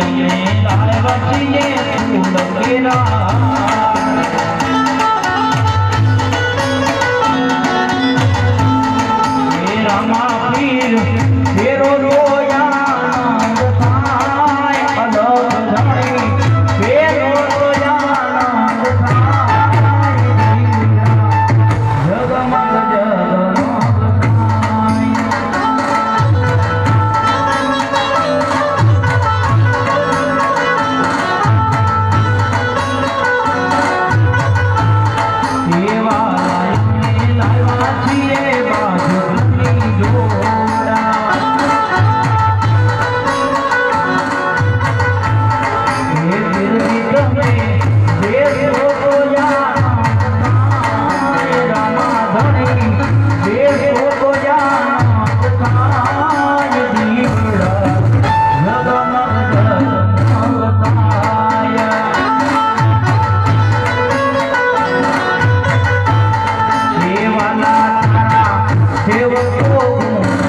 અમે તાર વચીએ તું લખેરા રામા Oh,